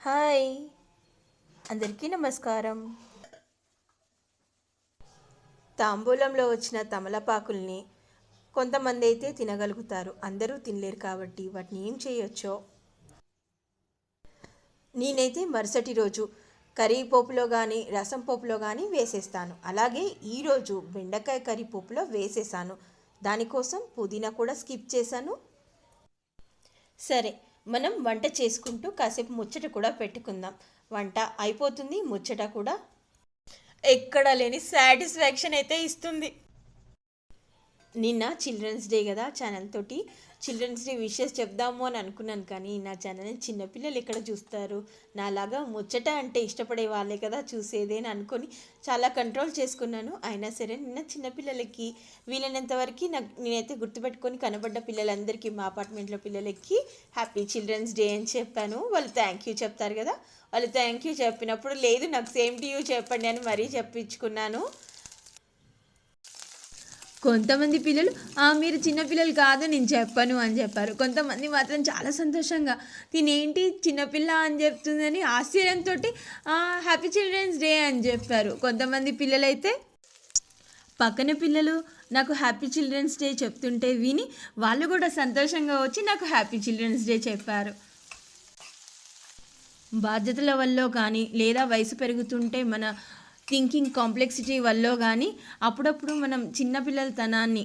Hi. అందరికీ నమస్కారం. తాంబూలంలో వచ్చిన తమలపాకుల్ని కొంతమంది అయితే తినగలుగుతారు. అందరూ తినలేరు కాబట్టి వాటిని ఏం చేయొచ్చో? నేనైతే మరుసటి రోజు కర్రీ పోపులో కానీ రసం పోపులో కానీ వేసేస్తాను. అలాగే ఈరోజు బెండకాయ కర్రీ పోపులో వేసేసాను. దానికోసం పుదీనా కూడా స్కిప్ చేశాను. సరే మనం వంట చేసుకుంటూ కాసేపు ముచ్చట కూడా పెట్టుకుందాం. వంట అయిపోతుంది ముచ్చట కూడా. ఎక్కడ లేని సాటిస్ఫాక్షన్ అయితే ఇస్తుంది. నిన్న చిల్డ్రన్స్ డే కదా ఛానల్ తోటి. చిల్డ్రన్స్ డే విషెస్ చెప్దాము అని అనుకున్నాను కానీ నా ఛానల్ని చిన్నపిల్లలు ఎక్కడ చూస్తారు? నాలాగా ముచ్చట అంటే ఇష్టపడే వాళ్ళే కదా చూసేది అని అనుకొని చాలా కంట్రోల్ చేసుకున్నాను. అయినా సరే నిన్న చిన్నపిల్లలకి వీలైనంత వరకు నాకు నేనైతే గుర్తుపెట్టుకొని కనబడ్డ పిల్లలందరికీ మా అపార్ట్మెంట్లో పిల్లలకి హ్యాపీ చిల్డ్రన్స్ డే అని చెప్పాను. వాళ్ళు థ్యాంక్ యూ చెప్తారు కదా. వాళ్ళు థ్యాంక్ యూ చెప్పినప్పుడు లేదు నాకు సేమ్ టు యూ చెప్పండి అని మరీ చెప్పించుకున్నాను. కొంతమంది పిల్లలు "ఆ, మీరు చిన్నపిల్లలు కాదు నేను చెప్పను అని చెప్పారు. కొంతమంది మాత్రం చాలా సంతోషంగా తినేంటి చిన్నపిల్ల అని చెప్తుందని ఆశ్చర్యంతో హ్యాపీ చిల్డ్రన్స్ డే అని చెప్పారు. కొంతమంది పిల్లలైతే పక్కన పిల్లలు నాకు హ్యాపీ చిల్డ్రన్స్ డే చెప్తుంటే విని వాళ్ళు కూడా సంతోషంగా వచ్చి నాకు హ్యాపీ చిల్డ్రన్స్ డే చెప్పారు. బాధ్యతల వల్ల కానీ లేదా వయసు పెరుగుతుంటే మన థింకింగ్ కాంప్లెక్సిటీ వల్ల కానీ అప్పుడప్పుడు మనం చిన్నపిల్లలతనాన్ని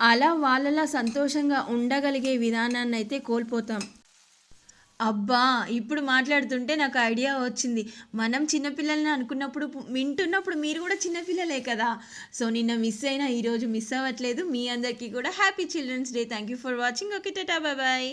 అలా వాళ్ళలా సంతోషంగా ఉండగలిగే విధానాన్ని అయితే కోల్పోతాం. అబ్బా! ఇప్పుడు మాట్లాడుతుంటే నాకు ఐడియా వచ్చింది. మనం చిన్నపిల్లల్ని అనుకున్నప్పుడు వింటున్నప్పుడు మీరు కూడా చిన్నపిల్లలే కదా! సో నిన్న మిస్ అయినా ఈరోజు మిస్ అవ్వట్లేదు. మీ అందరికీ కూడా happy children's day thank you for watching okay tata bye